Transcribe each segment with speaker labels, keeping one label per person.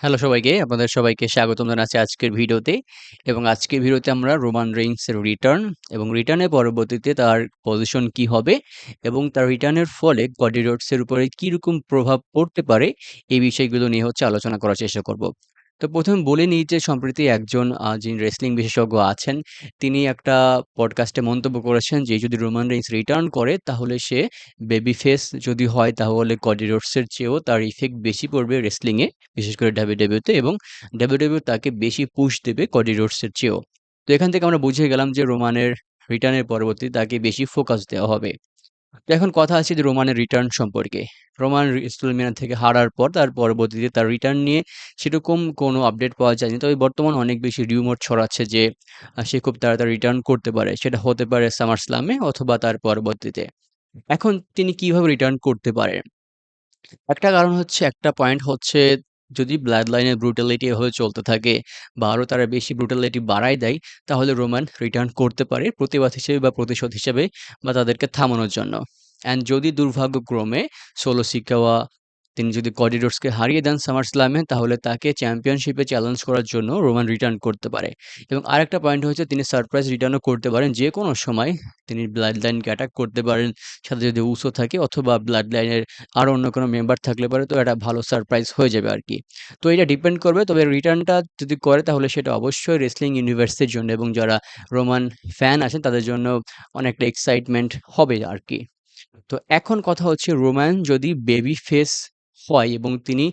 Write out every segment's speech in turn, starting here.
Speaker 1: Hello সবাইকে, আপনাদের সবাইকে স্বাগতম জানাচ্ছি আজকের ভিডিওতে। এবং আজকের ভিডিওতে আমরা রোমান রেইন্সের রিটার্ন এবং রিটার্নের পরবর্তীতে তার পজিশন কি হবে এবং তার রিটার্নের ফলে গডি রোডসের উপরে কীরকম প্রভাব পড়তে পারে এই বিষয়গুলো নিয়ে হচ্ছে আলোচনা করার চেষ্টা করব। তো প্রথমে বলে নিই যে, সম্প্রতি একজন যিনি রেসলিং বিশেষজ্ঞ আছেন, তিনি একটা পডকাস্টে মন্তব্য করেছেন যে, যদি রোমান রেইন্স রিটার্ন করে, তাহলে সে বেবি ফেস যদি হয়, তাহলে কডি রোডসের চেয়েও তার ইফেক্ট বেশি পড়বে রেসলিংয়ে বিশেষ করে ডাব্লিউডাব্লিউতে এবং ডাব্লিউডাব্লিউ তাকে বেশি পুশ দেবে কডি রোডসের চেয়েও। তো এখান থেকে আমরা বুঝে গেলাম যে, রোমানের রিটার্নের পরবর্তী তাকে বেশি ফোকাস দেওয়া হবে। তো এখন কথা আছে যে রোমানের রিটার্ন সম্পর্কে। রোমান রিসলমিনা থেকে হারার পর তার পরবর্তীতে তার রিটার্ন নিয়ে সেরকম কোনো আপডেট পাওয়া যায়নি। তবে বর্তমান অনেক বেশি রিউমোর ছড়াচ্ছে যে সে খুব তাড়াতাড়ি রিটার্ন করতে পারে। সেটা হতে পারে সামার স্লামে অথবা তার পরবর্তীতে। এখন তিনি কীভাবে রিটার্ন করতে পারেন একটা কারণ হচ্ছে, একটা পয়েন্ট হচ্ছে যদি ব্লাড লাইনের ব্রুটালিটি এভাবে চলতে থাকে বা আরও তারা বেশি ব্রুটালিটি বাড়ায় দেয়, তাহলে রোমান রিটার্ন করতে পারে প্রতিবাদ হিসেবে বা প্রতিশোধ হিসেবে বা তাদেরকে থামানোর জন্য। অ্যান্ড যদি দুর্ভাগ্যক্রমে সোলো সিকাওয়া তিনি যদি করিডোর্সকে হারিয়ে দেন সামার স্লামে তাহলে তাকে চ্যাম্পিয়নশিপে চ্যালেঞ্জ করার জন্য রোমান রিটার্ন করতে পারে। এবং আরেকটা পয়েন্ট হচ্ছে, তিনি সারপ্রাইজ রিটার্নও করতে পারেন যে কোনো সময়। তিনি ব্লাড লাইনকে অ্যাটাক করতে পারেন। সাথে যদি উসো থাকে অথবা ব্লাড লাইনের আরও অন্য কোনো মেম্বার থাকলে পারে, তো এটা ভালো সারপ্রাইজ হয়ে যাবে আর কি। তো এটা ডিপেন্ড করবে, তবে রিটার্নটা যদি করে, তাহলে সেটা অবশ্যই রেসলিং ইউনিভার্সের জন্য এবং যারা রোমান ফ্যান আছেন, তাদের জন্য অনেকটা এক্সাইটমেন্ট হবে আর কি। তো এখন কথা হচ্ছে রোমান যদি বেবি ফেস হয় এবং তিনি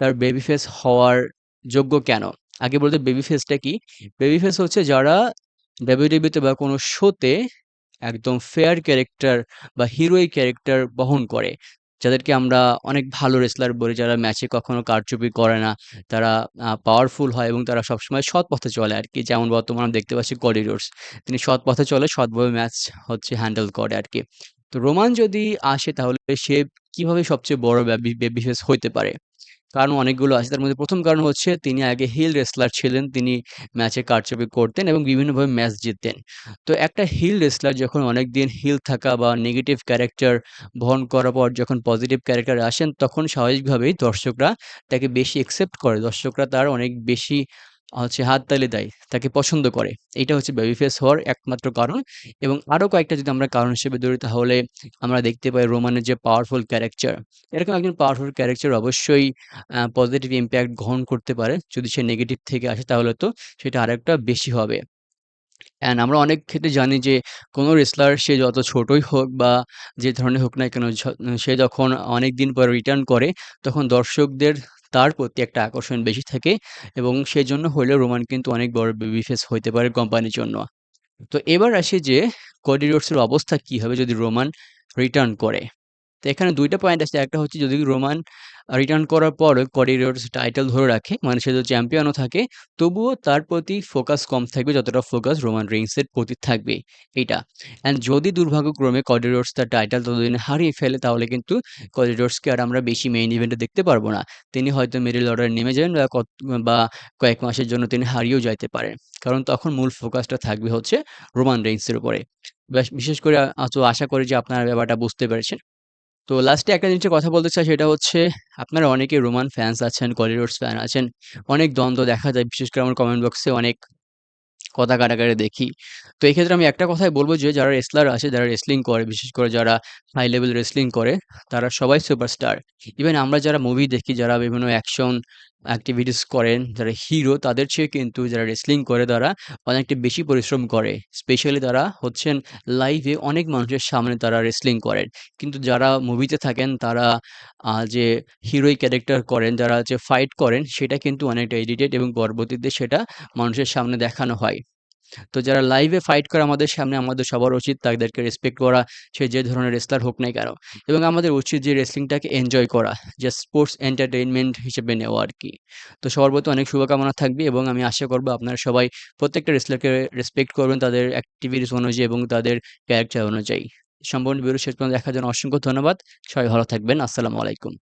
Speaker 1: তার বেবি ফেস হওয়ার যোগ্য কেন? আগে বলতে বেবি ফেসটা কি? বেবি ফেস হচ্ছে যারা ডাব্লিউডাব্লিউতে বা কোনো শোতে একদম ফেয়ার ক্যারেক্টার বা হিরোই ক্যারেক্টার বহন করে। যাদেরকে আমরা অনেক ভালো রেসলার বলি, যারা ম্যাচে কখনো কারচুপি করে না, তারা পাওয়ারফুল হয় এবং তারা সবসময় সৎ পথে চলে আর কি। যেমন বর্তমানে আমরা দেখতে পাচ্ছি করিডোর্স তিনি সৎ পথে চলে, সৎভাবে ম্যাচ হচ্ছে হ্যান্ডেল করে আর কি। তো রোমান যদি আসে তাহলে সে কীভাবে সবচেয়ে বড় বেবি ফেস হইতে পারে? কারণ অনেকগুলো আছে। তার মধ্যে প্রথম কারণ হচ্ছে, তিনি আগে হিল রেসলার ছিলেন। তিনি ম্যাচে কারচুপি করতেন এবং বিভিন্নভাবে ম্যাচ জিততেন। তো একটা হিল রেসলার যখন অনেক দিন হিল থাকা বা নেগেটিভ ক্যারেক্টার বহন করার পর যখন পজিটিভ ক্যারেক্টার আসেন, তখন স্বাভাবিকভাবেই দর্শকরা তাকে বেশি একসেপ্ট করে। দর্শকরা তার অনেক বেশি হচ্ছে হাত হাততালি দেয়, তাকে পছন্দ করে। এটা হচ্ছে বেবি ফেস হওয়ার একমাত্র কারণ এবং আরও কয়েকটা যদি আমরা কারণ হিসেবে ধরি তাহলে আমরা দেখতে পাই রোমানের যে পাওয়ারফুল ক্যারেক্টার এরকম একজন পাওয়ারফুল ক্যারেক্টার অবশ্যই পজিটিভ ইম্প্যাক্ট গ্রহণ করতে পারে। যদি সে নেগেটিভ থেকে আসে তাহলে তো সেটা আরেকটা বেশি হবে। অ্যান্ড আমরা অনেক ক্ষেত্রে জানি যে কোনো রেসলার সে যত ছোটই হোক বা যে ধরনের হোক না কেন সে যখন অনেক দিন পর রিটার্ন করে, তখন দর্শকদের তার প্রতি একটা আকর্ষণ বেশি থাকে এবং সেজন্য হলেও রোমান কিন্তু অনেক বড় বেবি ফেস হইতে পারে কোম্পানির জন্য। তো এবার আসে যে কোডি রোডসের অবস্থা কি হবে যদি রোমান রিটার্ন করে। তো এখানে দুইটা পয়েন্ট আছে, একটা হচ্ছে যদি রোমান রিটার্ন করার পর কোডি রোডস টাইটেল ধরে রাখে মানে সে যদি চ্যাম্পিয়নও থাকে, তবুও তার প্রতি ফোকাস কম থাকবে, যতটা ফোকাস রোমান রিংসের প্রতি থাকবে এটা অ্যান্ড যদি দুর্ভাগ্যক্রমে কোডি রোডস তার টাইটেল ততদিন হারিয়ে ফেলে, তাহলে কিন্তু কোডি রোডসকে আর আমরা বেশি মেইন ইভেন্টে দেখতে পারব না। তিনি হয়তো মিডল অর্ডারে নেমে যাবেন বা কয়েক মাসের জন্য তিনি হারিয়েও যাইতে পারেন। কারণ তখন মূল ফোকাসটা থাকবে হচ্ছে রোমান রেইন্সের উপরে। বেশ- বিশেষ করে আশা করি যে আপনারা ব্যাপারটা বুঝতে পেরেছেন। তো লাস্টে একটা জিনিসের কথা বলতে চাই, সেটা হচ্ছে আপনারা অনেকে রোমান ফ্যান্স আছেন কলিউডস ফ্যান আছেন, অনেক দ্বন্দ্ব দেখা যায়, বিশেষ করে আমার কমেন্ট বক্সে অনেক কথা কাটাকাটি দেখি। তো এক্ষেত্রে ক্ষেত্রে আমি একটা কথাই বলব যে, যারা রেসলার আছে, যারা রেসলিং করে, বিশেষ করে যারা হাই লেভেল রেসলিং করে, তারা সবাই সুপারস্টার ইভেন আমরা যারা মুভি দেখি, যারা বিভিন্ন অ্যাকশন অ্যাক্টিভিটিস করেন, যারা হিরো তাদের চেয়ে কিন্তু যারা রেসলিং করে তারা অনেকটা বেশি পরিশ্রম করে। স্পেশালি তারা হচ্ছেন লাইভে অনেক মানুষের সামনে তারা রেসলিং করেন। কিন্তু যারা মুভিতে থাকেন তারা যে হিরোই ক্যারেক্টার করেন, যারা যে ফাইট করেন, সেটা কিন্তু অনেকটা এডিটেড এবং পরবর্তীতে সেটা মানুষের সামনে দেখানো হয়। তো যারা লাইভে ফাইট করে আমাদের সামনে, আমাদের সবার উচিত তাদেরকে রেসপেক্ট করা, সে যে ধরনের রেসলার হোক না কেন। এবং আমাদের উচিত যে রেসলিংটাকে এনজয় করা যে স্পোর্টস এন্টারটেইনমেন্ট হিসেবে নেওয়া আর কি তো সবার প্রতি অনেক শুভকামনা থাকবে এবং আমি আশা করব আপনারা সবাই প্রত্যেকটা রেসলারকে রেসপেক্ট করবেন তাদের অ্যাক্টিভিটিস অনুযায়ী এবং তাদের ক্যারেক্টার অনুযায়ী। সম্পূর্ণ ভিডিও শেষ পর্যন্ত দেখার জন্য অসংখ্য ধন্যবাদ। সবাই ভালো থাকবেন। আসসালামু আলাইকুম।